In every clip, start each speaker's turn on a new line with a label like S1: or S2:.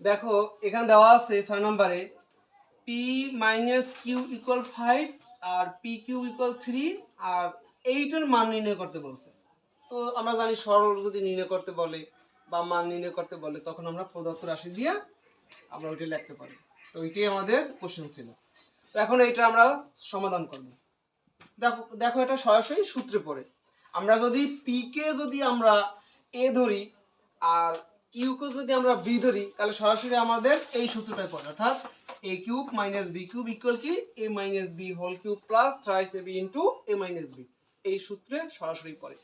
S1: দেখো, এখানে দেওয়া আছে ছয় নম্বরে P minus Q equal five আর পি কিউ ইকুয়াল থ্রি আর এইটার মান নির্ণয় করতে বলছে। তো আমরা জানি সরল যদি নির্ণয় করতে বলে বা মান নির্ণয় করতে বলে, তখন আমরা প্রদত্ত রাশি দিয়ে আমরা ওইটা লিখতে পারি। তো ওইটাই আমাদের কোশ্চেন ছিল। তো এখন এইটা আমরা সমাধান করব। দেখো দেখো এটা সরাসরি সূত্রে পড়ে। আমরা যদি পি কে যদি আমরা এ ধরি আর কিউ কে যদি আমরা বি ধরি, তাহলে সরাসরি আমাদের এই সূত্রটাই পড়ে, অর্থাৎ A cube minus B cube equal কি? A minus B whole cube plus thrice A B into A minus B এই সূত্রে সরাসরি পড়ে।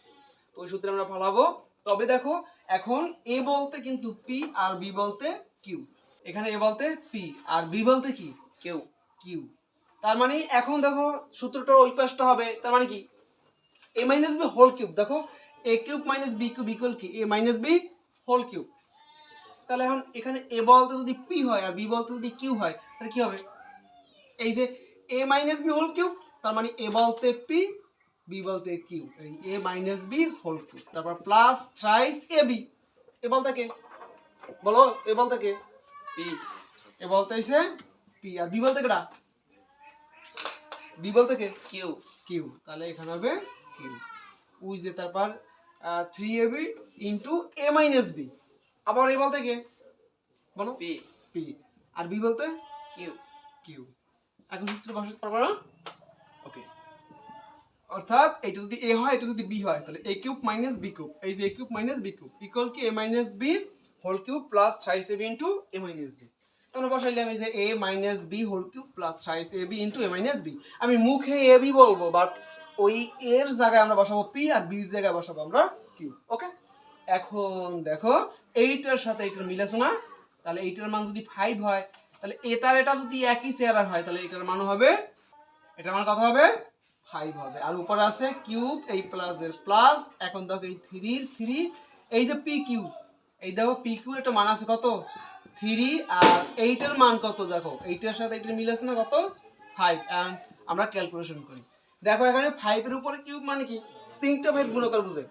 S1: ওই সূত্রে আমরা ফলাবো। তবে দেখো, এখন এ বলতে কিন্তু পি আর বি বলতে কিউ। এখানে এ বলতে পি আর বি বলতে কি?
S2: কেউ।
S1: কিউ। তার মানে এখন দেখো, সূত্রটা ওই পাশটা হবে, তার মানে কি? A minus B whole cube. দেখো A cube minus B cube equal কি? A minus B whole cube. তাহলে এখন এখানে এ বলতে যদি পি হয় আর বি বলতে যদি কিউ হয় তাহলে কি হবে? এই যে A minus B whole cube তার মানে এ বলতে পি বি বলতে কিউ। এই A minus B whole cube তারপর plus thrice A B. A বলতে কে? বলো এ বলতে কে?
S2: পি।
S1: এ বলতে হইছে পি। আর বি বলতে কেটা বি বলতে কে?
S2: কিউ।
S1: কিউ। তাহলে এখানে হবে কিউ। উই যে তারপর three A B into A minus B আবার এ বলতে কে? বলো।
S2: পি।
S1: পি। আর বি বলতে?
S2: কিউ।
S1: কিউ। এখন সূত্র বসাতে পারব না? ওকে। অর্থাৎ এটা যদি এ হয় এটা যদি বি হয় তাহলে A cube minus B cube. এই যে A cube minus B cube equal কি? A minus B whole cube plus thrice A B into A minus B. আমরা বসাইলাম এই যে A minus B whole cube plus thrice A B into A minus B. আমি মুখে A B বলব but ওই এর জায়গায় আমরা বসাবো পি আর বির জায়গায় বসাবো আমরা কিউ ওকে? এখন দেখো, এইটার সাথে এইটার মিল আছে না? তাহলে এইটার মান যদি ফাইভ হয়, তাহলে এটার এটা যদি একই চেয়ার হয়, তাহলে এটার মান হবে, এটার মান কত হবে? ফাইভ হবে। আর উপরে আছে কিউব এই প্লাস এর প্লাস এখন দেখো এই থ্রির থ্রি এই যে পি কিউ এই দেখো পি কিউর একটা মান আছে কত? থ্রি আর এইটার মান কত দেখো? এইটার সাথে এইটার মিল আছে না কত? ফাইভ অ্যান্ড আমরা ক্যালকুলেশন করি। দেখো এখানে ফাইভের উপরে কিউব মানে কি? তিনটা ফাইভ গুণকার বুঝে।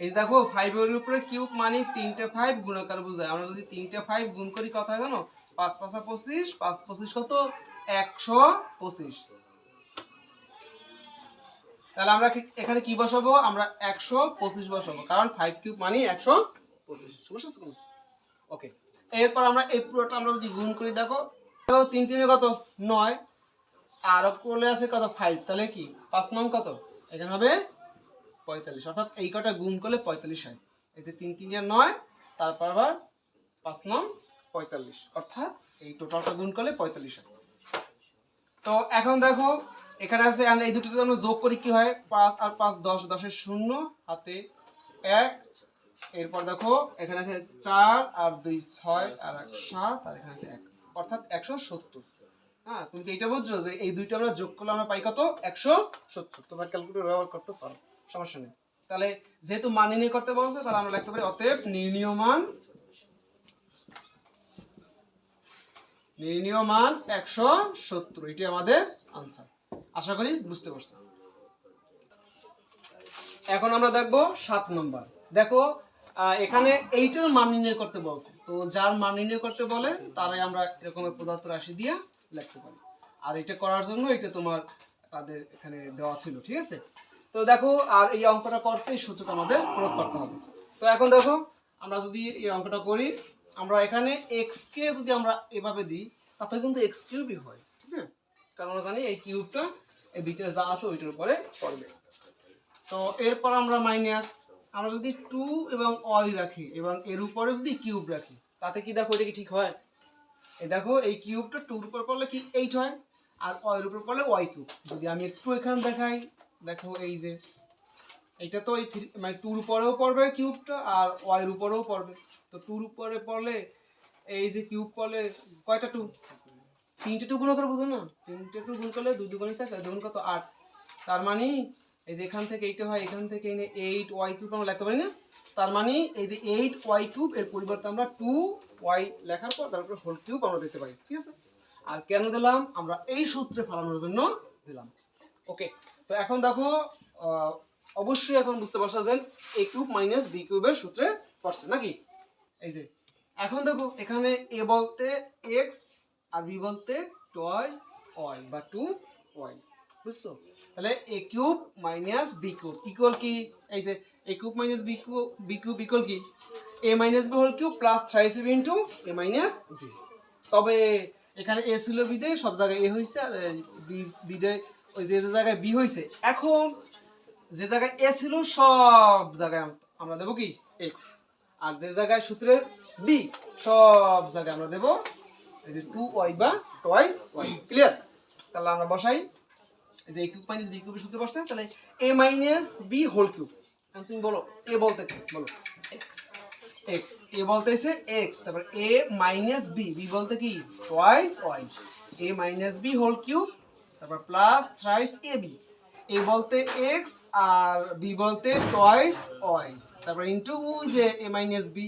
S1: এই দেখো ফাইভের উপরে কিউব মানে তিনটে ফাইভ গুণাকার বোঝায়। আমরা যদি তিনটে ফাইভ গুণ করি কথা জানো? পাঁচ পাঁচা পঁচিশ, পাঁচ পঁচিশ কত? একশো পঁচিশ। তাহলে আমরা এখানে কি বসাবো? আমরা একশো পঁচিশ বসাবো, কারণ ফাইভ কিউব মানে একশো পঁচিশ। ওকে এরপর আমরা এই পুরোটা আমরা যদি গুণ করি, দেখো দেখো, তিন তিনে কত? নয়। আর করলে আছে কত? ফাইভ তাহলে কি? পাঁচ নং কত? এখানে হবে পঁয়তাল্লিশ, অর্থাৎ এই কটা গুণ করলে পঁয়তাল্লিশ হয়। এই যে তিন তিনটা নয়, তারপর আবার পাঁচ নং পঁয়তাল্লিশ, অর্থাৎ এই টোটালটা গুণ করলে পঁয়তাল্লিশ হয়। তো এখন দেখো, এখানে আছে এই দুটো আমরা যোগ করি কি হয়? পাঁচ আর পাঁচ, দশ, দশের শূন্য, হাতে এক, এরপর দেখো, এখানে আছে চার আর দুই, ছয়, আর এক, সাত, আর এখানে আছে এক, অর্থাৎ একশো সত্তর। হ্যাঁ তুমি কি এইটা বুঝছ? যে এই দুইটা আমরা যোগ করলে আমরা পাই কত? একশো সত্তর। তোমরা ক্যালকুলেটর ব্যবহার করতে পারো। সমস্যা নেই। তাহলে যেহেতু মান নির্ণয় করতে বলছে, তাহলে আমরা লিখতে পারি অতএব নির্ণীয় মান নির্ণীয় মান একশো সত্তর। এটি আমাদের আনসার আশা করি বুঝতে পারছ। এখন আমরা দেখব সাত নম্বর। দেখো এখানে এইটার মান নির্ণয় করতে বলছে। তো যার মান নির্ণয় করতে বলে, তারাই আমরা এরকম পদার্থ রাশি দিয়ে লিখতে পারি। আর এটা করার জন্য এটা তোমার তাদের এখানে দেওয়া ছিল, ঠিক আছে? তো দেখো, আর এই অঙ্কটা করতে সূত্রটা আমাদের প্রয়োগ করতে হবে। তো এখন দেখো, আমরা যদি এই অঙ্কটা করি, আমরা এখানে এক্স কে যদি আমরা এভাবে দিই, তাতে কিন্তু এক্স কিউবই হয়, ঠিক আছে? কারণ আমরা জানি এই কিউবটা এই ভিতরে যা আছে ওইটার উপরে পড়বে। তো এরপর আমরা মাইনাস আমরা যদি টু এবং অয় রাখি, এবং এর উপরে যদি কিউব রাখি, তাতে কি দেখো, এটা কি ঠিক হয়? এই দেখো, এই কিউবটা টুর উপর পড়লে কি এইট হয়, আর অয়ের উপর পড়লে ওয়াই কিউব। যদি আমি একটু এখানে দেখাই দেখো এই যে, এটা তো এই মানে টুর উপরেও পড়বে কিউবটা আর ওয়াইয়ের উপরেও পড়বে। তো টুর উপরে পড়লে এই যে কিউব পড়লে কয়টা টু তিনটে টু গুণ করে বুঝো না। তিনটে টু গুণ করলে দুই দুগুণ চার দুগুণ কত? আট। তার মানে এই যে এখান থেকে এইটা হয়, এখান থেকে এনে এইট ওয়াই কিউব আমরা লিখতে পারি না? তার মানে এই যে এইট ওয়াই কিউব এর পরিবর্তে আমরা টু ওয়াই লেখার পর তারপরে হোল কিউব আমরা দিতে পারি, ঠিক আছে? আর কেন দিলাম? আমরা এই সূত্রে ফেলানোর জন্য দিলাম। ওকে তো এখন দেখো অবশ্যই এখন বুঝতে পারছ যে এ কিউব মাইনাস বি কিউবের সূত্রে পড়ছে নাকি? এই যে, এখন দেখো, এখানে এ বলতে এক্স আর বি বলতে টয়েস ওয়াই বা টু ওয়াই বুঝছ? তাহলে A cube minus B cube equal কি? এই যে A cube minus B cube B cube equal কি? A minus B whole cube plus thrice B into A minus B তবে এখানে এ ছিল বিদে সব জায়গায় এ হয়েছে, আর বি বিদে ওই যে যে জায়গায় বি হয়েছে এখন যে জায়গায় এ ছিল, সব জায়গায় আমরা দেবো কি? এক্স আর যে জায়গায় সূত্রের বি সব জায়গায় আমরা দেবো এই যে টু ওয়াই বা টয়েস ওয়াই ক্লিয়ার তাহলে আমরা বসাই। এই যে এ কিউব মাইনাস বি কিউবের সূত্র বসছে, তাহলে A minus B whole cube তুমি বলো এ বলতে বলো। এক্স এক্স এ বলতেছে এক্স তারপর এ মাইনাস বি বি বলতে কি? Twice Y A minus B whole cube তারপর plus thrice A B A বলতে এক্স আর বি বলতে টয়েস ওয়াই তারপর ইন্টু যে এ মাইনাস বি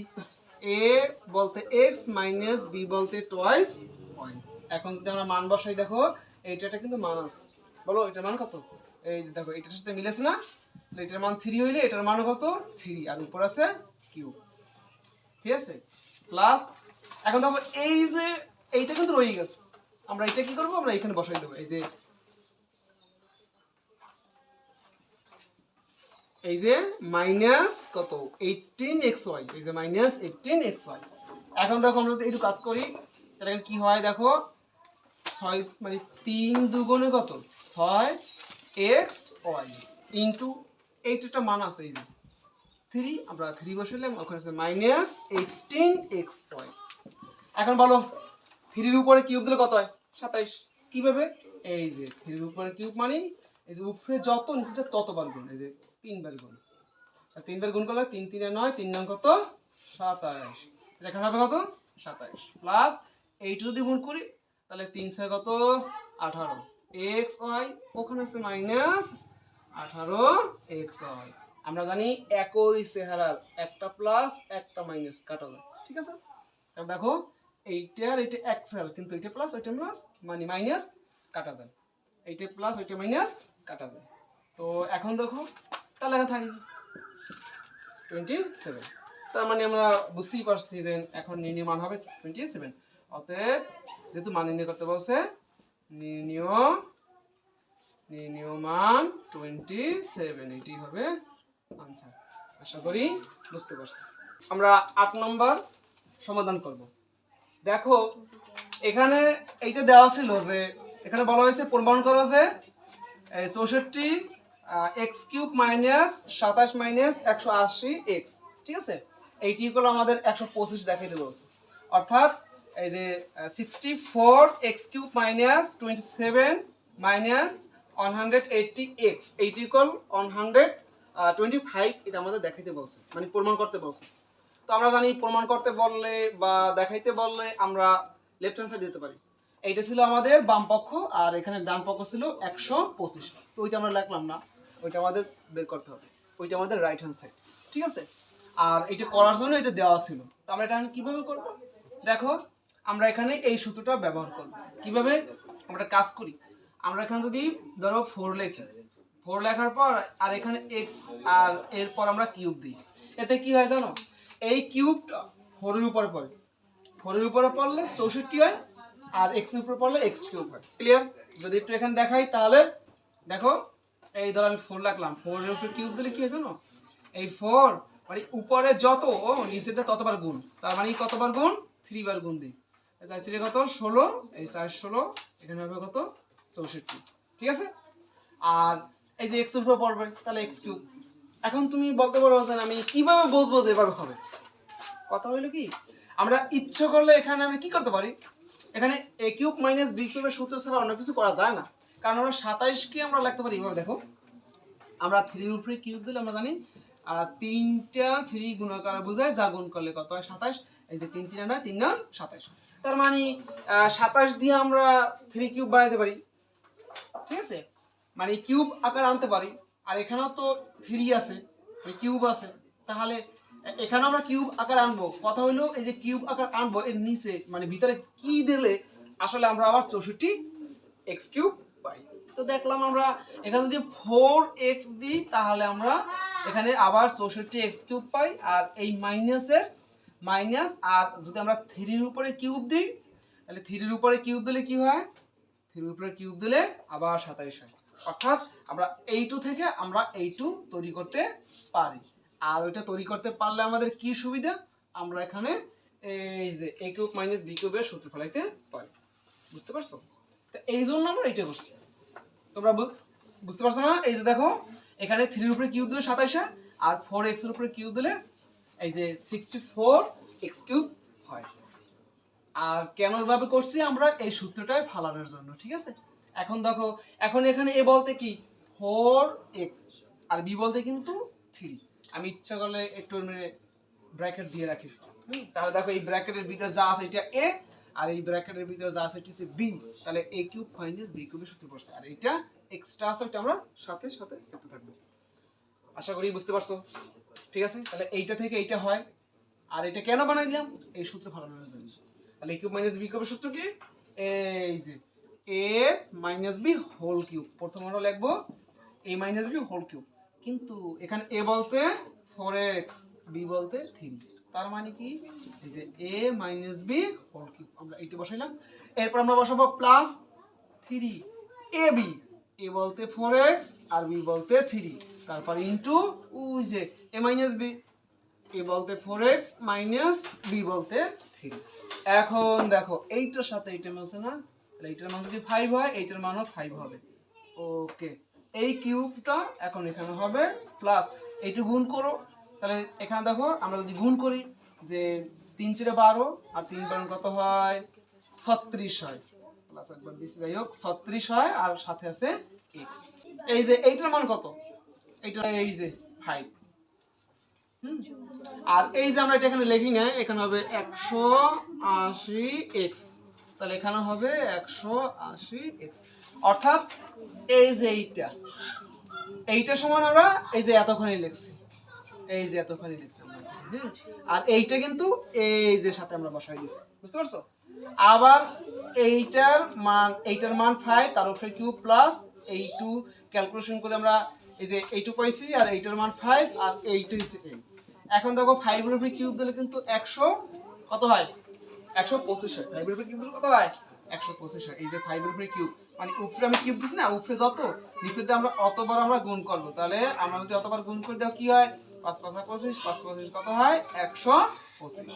S1: এ বলতে এক্স মাইনাস বি বলতে টয়েস ওয়াই এখন যদি আমরা মান বসাই, দেখো এইটাটা কিন্তু মান আছে। বলো, এটার মান কত? এই যে দেখো, এটার সাথে মিলেছে না? এটার মান থ্রি হইলে এটার মান কত? থ্রি আর উপর আছে কিউ ঠিক আছে? প্লাস এখন দেখো, এই যে, এইটা কিন্তু রয়ে গেছে। আমরা এটা কি করব? আমরা এখানে বসাই দেবো। এই যে এই যে মাইনাস কত? এইটিন এক্স ওয়াই এই যে মাইনাস এইটিন এক্স ওয়াই এখন দেখো আমরা যদি একটু কাজ করি, তাহলে কি হয় দেখো? ছয় মানে তিন দুগুণে কত? ছয় এক্স ওয়াই ইন্টু এইটা মান আছে, এই যে। থ্রি আমরা থ্রি বসালাম ওখানে আছে মাইনাস এইটিন এক্স ওয়াই এখন বলো থ্রির উপরে কিউব দিলে কত হয়? সাতাইশ। কীভাবে? এই যে থ্রির উপরে কিউব মানে এই যে উপরে যত নিচেটা ততবার গুণ, এই যে তিনবার গুণ। তিনবার গুণ করলে তিন তিনে নয়, তিন নং কত? এটা এখানে হবে কত? সাতাইশ প্লাস এইটা যদি গুণ করি, তাহলে তিন ছয় কত? আঠারো। এক্স ওয়াই ওখানে আছে মাইনাস আঠারো এক্স ওয়াই আমরা জানি একই চেহারার একটা প্লাস একটা মাইনাস কাটা যায় ঠিক আছে? তাহলে দেখো, এইটা এইটা এক্সেল কিন্তু এইটা প্লাস ওইটা প্লাস মানে মাইনাস কাটা যায়। এইটা প্লাস ওইটা মাইনাস কাটা যায়। তো এখন দেখো এখন থাকি। টোয়েন্টি সেভেন তার মানে আমরা বুঝতেই পারছি যে এখন নির্ণয় মান হবে টোয়েন্টি সেভেন অতএব যেহেতু মান নির্ণয় করতে বলছে, নির্ণয় নির্ণয় মান টোয়েন্টি সেভেন এটি হবে আনসার আশা করি বুঝতে পারছি। আমরা আট নম্বর সমাধান করব। দেখো, এখানে এইটা দেওয়া ছিল যে, এখানে বলা হয়েছে প্রমাণ করো যে চৌষট্টি এক্স কিউব মাইনাস সাতাশ মাইনাস একশো আশি এক্স ঠিক আছে? এইটি হলো আমাদের একশো পঁচিশ দেখাইতে বলছে। অর্থাৎ এই যে sixty four X cube minus twenty seven minus one hundred eighty X eighty equal one hundred twenty five এটা আমাদের দেখাইতে বলছে মানে প্রমাণ করতে বলছে। তো আমরা জানি প্রমাণ করতে বললে বা দেখাইতে বললে আমরা লেফট হ্যান্ড সাইড দিতে পারি। এইটা ছিল আমাদের বাম পক্ষ, আর এখানে ডান পক্ষ ছিল একশো পঁচিশ। তো ওইটা আমরা লিখলাম না। ওইটা আমাদের বের করতে হবে। ওইটা আমাদের রাইট হ্যান্ড সাইড ঠিক আছে? আর এটা করার জন্য এটা দেওয়া ছিল। তো আমরা এটা কীভাবে করব? দেখো, আমরা এখানে এই সূত্রটা ব্যবহার করব। কীভাবে? আমরা কাজ করি। আমরা এখানে যদি ধরো ফোর লেখি। ফোর লেখার পর আর এখানে এক্স আর এরপর আমরা কিউব দিই। এতে কি হয় জানো? এই কিউবটা ফোরের উপরে পড়ে। ফোরের উপরে পড়লে চৌষট্টি হয় আর এক্সের উপরে পড়লে এক্স কিউব হয়। ক্লিয়ার যদি একটু এখানে দেখাই তাহলে, দেখো এই ধর আমি ফোর রাখলাম। ফোরের উপরে কিউব দিলে কি হয় জানো? এই ফোর মানে উপরে যত, ও নিচেটা ততবার গুণ। তার মানে কতবার গুণ? থ্রি বার গুণ দিই। চার থ্রি কত? ষোলো। এই চার ষোলো, এখানে হবে কত? চৌষট্টি। ঠিক আছে? আর এই যে এক্স উপরে পড়বে, তাহলে এক্স কিউব এখন তুমি বলতে পারো যে আমি কীভাবে বুঝব যে এভাবে হবে? কথা হইল কি? আমরা ইচ্ছে করলে এখানে আমি কি করতে পারি? এখানে এ কিউব মাইনাস বি কিউবের সূত্র ছাড়া অন্য কিছু করা যায় না। কারণ আমরা সাতাইশকে আমরা লিখতে পারি, এভাবে দেখো। আমরা থ্রির উপরে কিউব দিলে আমরা জানি তিনটা থ্রি গুণাকার বোঝায় যা গুণ করলে কত হয় সাতাশ, এই যে তিন তিন নয় তিন নয় সাতাশ। তার মানে সাতাশ দিয়ে আমরা থ্রি কিউব বানাইতে পারি। ঠিক আছে? মানে কিউব আকার আনতে পারি। আর এখানেও তো থ্রি আছে মানে কিউব আছে। তাহলে এখানে আমরা কিউব আকার আনব। কথা হইল এই যে কিউব আকার আনব, এর নিচে মানে ভিতরে কি দিলে, আসলে আমরা আবার চৌষট্টি এক্স কিউব তো দেখলাম আমরা এখানে যদি ফোর এক্স দিই, তাহলে আমরা এখানে আবার চৌষট্টি এক্স কিউব পাই, আর এই মাইনাসের মাইনাস আর যদি আমরা থ্রির উপরে কিউব দিই, তাহলে থ্রির উপরে কিউব দিলে কি হয়? থ্রির উপরে কিউব দিলে আবার সাতাইশ হয়। অর্থাৎ আমরা এই টু থেকে আমরা এই টু তৈরি করতে পারি। আর ওইটা তৈরি করতে পারলে আমাদের কি সুবিধা? আমরা এখানে এই যে এ কিউব মাইনাস বি কিউবের সূত্র ফেলাইতে পারি। বুঝতে পারছ? তো এই জন্য আমরা এইটা করছি। তোমরা বুঝতে পারছ না? এই যে দেখো, এখানে থ্রির উপরে কিউব দিলে সাতাইশ হয় আর ফোর এক্সের উপরে কিউব দিলে এই যে সিক্সটি ফোর এক্স কিউব হয়। আর কেন ভাবে করছি আমরা? এই সূত্রটাই ফালানোর জন্য, ঠিক আছে? এখন দেখো, এখন এখানে এ বলতে কি? ফোর এক্স আর বি বলতে কিন্তু থ্রি আমি ইচ্ছা করলে একটু ব্র্যাকেট দিয়ে রাখি। তাহলে দেখো এই ব্র্যাকেটের ভিতরে যা আছে এটা এ আর এই ব্র্যাকেটের ভিতরে যা আছে এটা হচ্ছে বি তাহলে এ কিউব মাইনাস বি কিউবের সূত্র পড়ছে। আর এইটা এক্সট্রা আছে ওটা আমরা সাথে সাথে করতে থাকব। আশা করি বুঝতে পারছ? ঠিক আছে? তাহলে এইটা থেকে এইটা হয়। আর এটা কেন বানাইলাম এই সূত্র ফালানোর জন্য তাহলে এ কিউব মাইনাস বি কিউবের সূত্র কি? এই যে A minus B whole cube প্রথম আমরা লিখব A minus B whole cube কিন্তু এখানে এ বলতে ফোর এক্স বি বলতে থ্রি তার মানে কি? এই যে A minus B whole cube আমরা এইটা বসাইলাম। এরপর আমরা বসাবো plus three A B A বলতে ফোর এক্স আর বি বলতে থ্রি তারপর ইন্টু ওই যে এ মাইনাস বি এ বলতে ফোর এক্স মাইনাস বি বলতে থ্রি এখন দেখো, এইটার সাথে এইটা মিলছে না? তাহলে এইটার মান যদি ফাইভ হয়, এইটার মানও ফাইভ হবে। ওকে এই কিউবটা এখন এখানে হবে প্লাস এইটু গুণ করো। তাহলে এখানে দেখো আমরা যদি গুণ করি যে তিন চিরে বারো আর তিন বারো কত হয়? ছত্রিশ হয়। প্লাস একবার যাই হোক, ছত্রিশ হয় আর সাথে আছে এক্স এই যে এইটার মান কত? এইটা এই যে ফাইভ আর এই যে আমরা এটা এখানে লিখি না, এখানে হবে একশো আশি এক্স তাহলে এখানে হবে একশো আশি এক্স অর্থাৎ এই যে এইটা এইটা সমান আমরা এই যে এতখানি লিখছি। এই যে এতখানি লিখছি আমরা হ্যাঁ? আর এইটা কিন্তু এই যে সাথে আমরা বসাই দিছি। বুঝতে পারছ? আবার এইটার মান এইটার মান ফাইভ তার উপরে কিউ প্লাস এই টু ক্যালকুলেশন করে আমরা এই যে এইটু পাইছি আর এইটার মান ফাইভ আর এইটা হচ্ছে এই এখন দেখো ফাইভের উপরে কিউব দিলে কিন্তু একশো কত হয়? একশো পঁচিশ হয়। ফাইভের উপরে কিউব দিলে কত হয়? একশো পঁচিশ হয়। এই যে ফাইভের উপরে কিউব মানে উপরে আমি কিউব দিচ্ছি না, উপরে যত, নিচেরটা আমরা অতবার আমরা গুণ করব। তাহলে আমরা যদি অতবার গুণ করে দাও, কি হয়? পাঁচ পাঁচা পঁচিশ, পাঁচ পঁচিশ কত হয়? একশো পঁচিশ।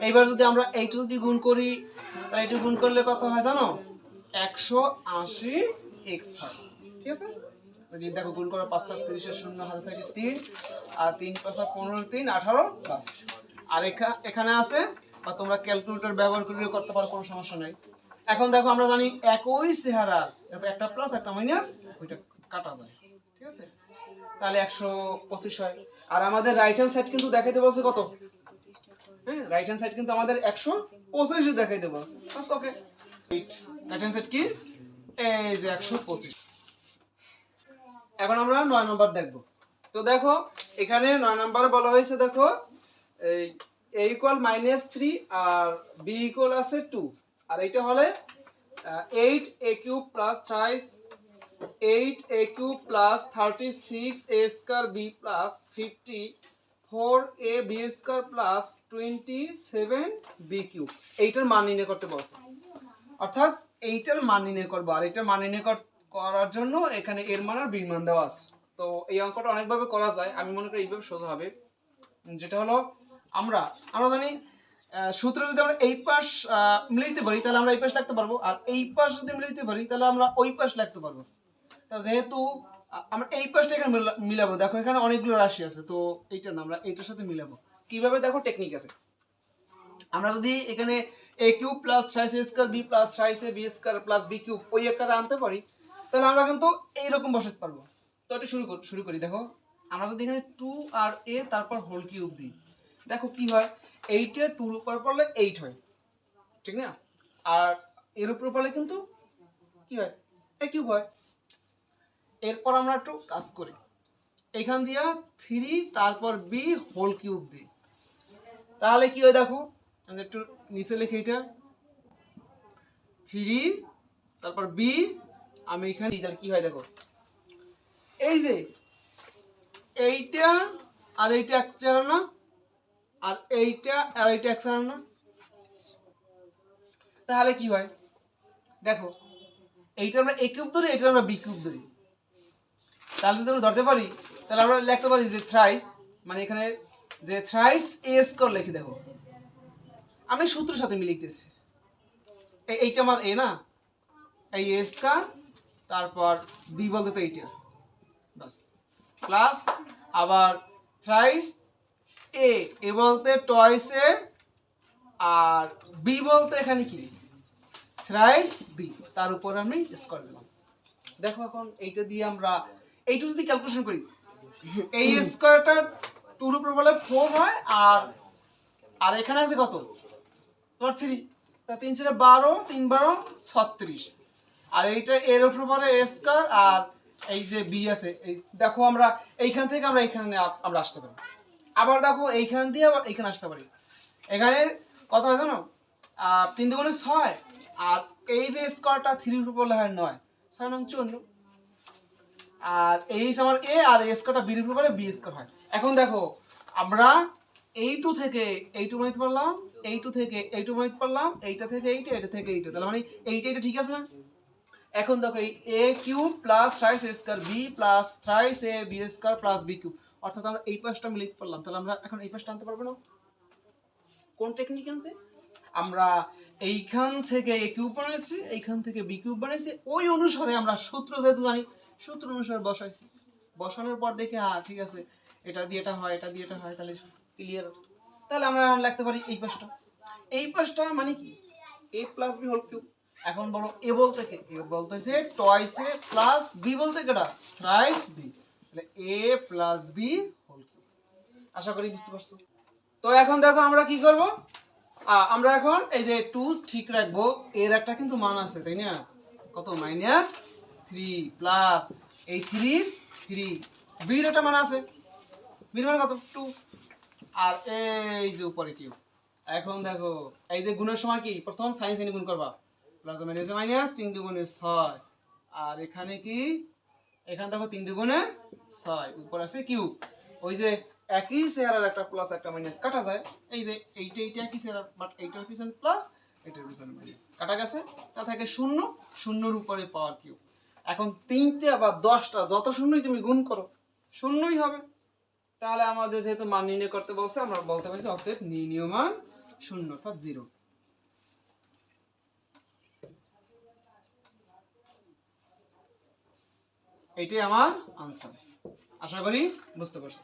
S1: এইবার যদি আমরা এইটা যদি গুণ করি, তাহলে এইটা গুণ করলে কত হয় জানো? একশো আশি এক্স হয়। ঠিক আছে? যদি দেখো গুণ করো, পাঁচ সাত তিরিশের শূন্য হাতে থাকে তিন, আর তিন পাঁচা পনেরো, তিন আঠারো প্লাস আর এখা- এখানে আছে, বা তোমরা ক্যালকুলেটর ব্যবহার করে করতে পারো, কোনো সমস্যা নেই। এখন দেখো, আমরা জানি একই চেহারা, দেখো একটা প্লাস একটা মাইনাস ওইটা কাটা যায়। ঠিক আছে? তাহলে একশো পঁচিশ হয়। আর আমাদের রাইট হ্যান্ড সাইড কিন্তু দেখাইতে বলছে কত? হ্যাঁ রাইট হ্যান্ড সাইড কিন্তু আমাদের একশো পঁচিশে দেখাইতে বলছে। ওকে রাইট হ্যান্ড সাইড কি? এই যে একশো পঁচিশ। এখন আমরা নয় নম্বর দেখব। তো দেখো, এখানে নয় নম্বরে বলা হয়েছে, দেখো, এই এ ইকুয়াল মাইনাস থ্রি আর বি ইকুয়াল আছে টু আর এইটা হলে eight A cube plus thrice eight A cube plus thirty six A square B plus fifty four A B square plus twenty seven B cube এইটার মান নির্ণয় করতে অর্থাৎ এইটার মান নির্ণয় করব আর মান নির্ণয় করার জন্য এখানে এর মান আর বির মান দেওয়া আছে। তো এই অঙ্কটা অনেকভাবে করা যায়। আমি মনে করি এইভাবে সোজা হবে। যেটা হলো আমরা আমরা জানি সূত্রে যদি আমরা এই পাশ আহ, মিলাইতে পারি তাহলে আমরা এই পাশ লিখতে পারব। আর এই পাশ যদি মিলাইতে পারি তাহলে আমরা ওই পাশ লিখতে পারব। তো যেহেতু আমরা এই পাশটা এখানে মিলা- মিলাবো। দেখো, এখানে অনেকগুলো রাশি আছে, তো এইটা না, আমরা এইটার সাথে মিলাবো। কীভাবে? দেখো টেকনিক আছে। আমরা যদি এখানে A cube plus thrice A square B plus thrice A B square plus B cube ওই আকারে আনতে পারি, তাহলে আমরা কিন্তু এইরকম বসাতে পারব। তো এটা শুরু কর- শুরু করি, দেখো। আমরা যদি এখানে টু আর এ তারপর হোল কিউব দিই। দেখো, কি হয়? এইটে টুর উপর পড়লে এইট হয়। ঠিক না? আর এর উপর পড়লে কিন্তু কি হয়? এ কিউব হয়। এরপর আমরা একটু কাজ করি। এখান দিয়া থ্রি তারপর বি হোল কিউব দিই তাহলে কি হয় দেখো আমি একটু নিচে লিখি এটা থ্রি তারপর বি আমি এখানে তাহলে কি হয় দেখো, এই যে এইটা আর এইটা এক না, আর এইটা আর এইটা এক না। তাহলে কি হয়, দেখো, এইটা আমরা এ কিউব ধরি এটা আমরা বি কিউব ধরি। তাহলে যদি আমরা ধরতে পারি, তাহলে আমরা লিখতে পারি যে থ্রাইস মানে এখানে যে থ্রাইস এ স্কোয়ার লিখে দেখো আমি সূত্রের সাথে মিলে লিখতেছি। এই- এইটা আমার এ না। এই এ স্কোয়ার তারপর বি বলতে তো এইটা। বাস প্লাস আবার থ্রাইস এ এ বলতে টয়েস এ আর বি বলতে এখানে কি? থ্রাইস বি তার উপর আমি স্কোয়ার দিলাম দেখো এখন এইটা দিয়ে আমরা এইটা যদি ক্যালকুলেশন করি। এই স্কোয়ারটা টুর উপর বলে ফোর হয়, আর আর এখানে আছে কত? তোমার থ্রি তা তিন ছিল বারো, তিন বারো, ছত্রিশ। আর এইটা এর উপর বলে স্কোয়ার আর এই যে বি আছে, এই দেখো আমরা এইখান থেকে আমরা এইখানে আ- আমরা আসতে পারি। আবার দেখো এইখান দিয়ে আবার এইখানে আসতে পারি। এখানে কত হয় জানো? তিন দুগুণে ছয়, আর এই যে স্কোয়ারটা থ্রির উপর বলে হয় নয়, ছয় নং চুয়ান্ন। আর এই আমার এ আর এই স্কোয়ারটা বির উপর বলে বি স্কোয়ার হয়। এখন দেখো, আমরা এই টু থেকে এই টু বানাইতে পারলাম এই টু থেকে এই টু বানাইতে পারলাম এইটা থেকে এইটা এটা থেকে এইটা তাহলে মানে এইটা এটা ঠিক আছে না? এখন দেখো এই A cube plus thrice A square B plus thrice A B square plus B cube অর্থাৎ আমরা এই পাশটা মিলে লিখতে পারলাম। তাহলে আমরা এখন এই পাশটা আনতে পারব না? কোন টেকনিক আনছে? আমরা এইখান থেকে এ কিউব বানাইছি এইখান থেকে বি কিউব বানাইছি ওই অনুসারে আমরা সূত্র যেহেতু জানি সূত্র অনুসারে বসাইছি। বসানোর পর দেখে হ্যাঁ ঠিক আছে, এটা দিয়ে এটা হয়, এটা দিয়ে এটা হয়, তাহলে ক্লিয়ার তাহলে আমরা লিখতে পারি এই পাশটা। এই পাশটা মানে কি? A plus B whole cube এখন বলো এ বলতে কে? এ বলতেছে টয়েস এ প্লাস বি বলতে কেটা থ্রাইস বি তাহলে A plus B whole cube আশা করি বুঝতে পারছ। তো এখন দেখো আমরা কি করব? আমরা এখন এই যে টু ঠিক রাখব। এর একটা কিন্তু মান আছে, তাই না? কত? মাইনাস থ্রি প্লাস এই থ্রি থ্রি একটা আছে। বির মান কত? আর এই যে উপরে কিউ এখন দেখো, এই যে গুণের সময় কি? প্রথম করবা। প্লাস মাইনাস ছয়। আর এখানে কি? এখানে দেখো ছয়। আছে কিউ ওই যে একই একটা প্লাস একটা মাইনাস কাটা যায়। এই যে এইটা এইটা প্লাস কাটা গেছে? তা থাকে শূন্য। শূন্যর উপরে পাওয়ার কিউ এখন তিনটা বা দশটা যত শূন্যই তুমি গুণ করো, শূন্যই হবে। তাহলে আমাদের যেহেতু মান নির্ণয় করতে বলছে, আমরা বলতে পারছি অতএব নির্ণীয় মান শূন্য, অর্থাৎ জিরো। এটাই আমার আনসার আশা করি বুঝতে পারছি।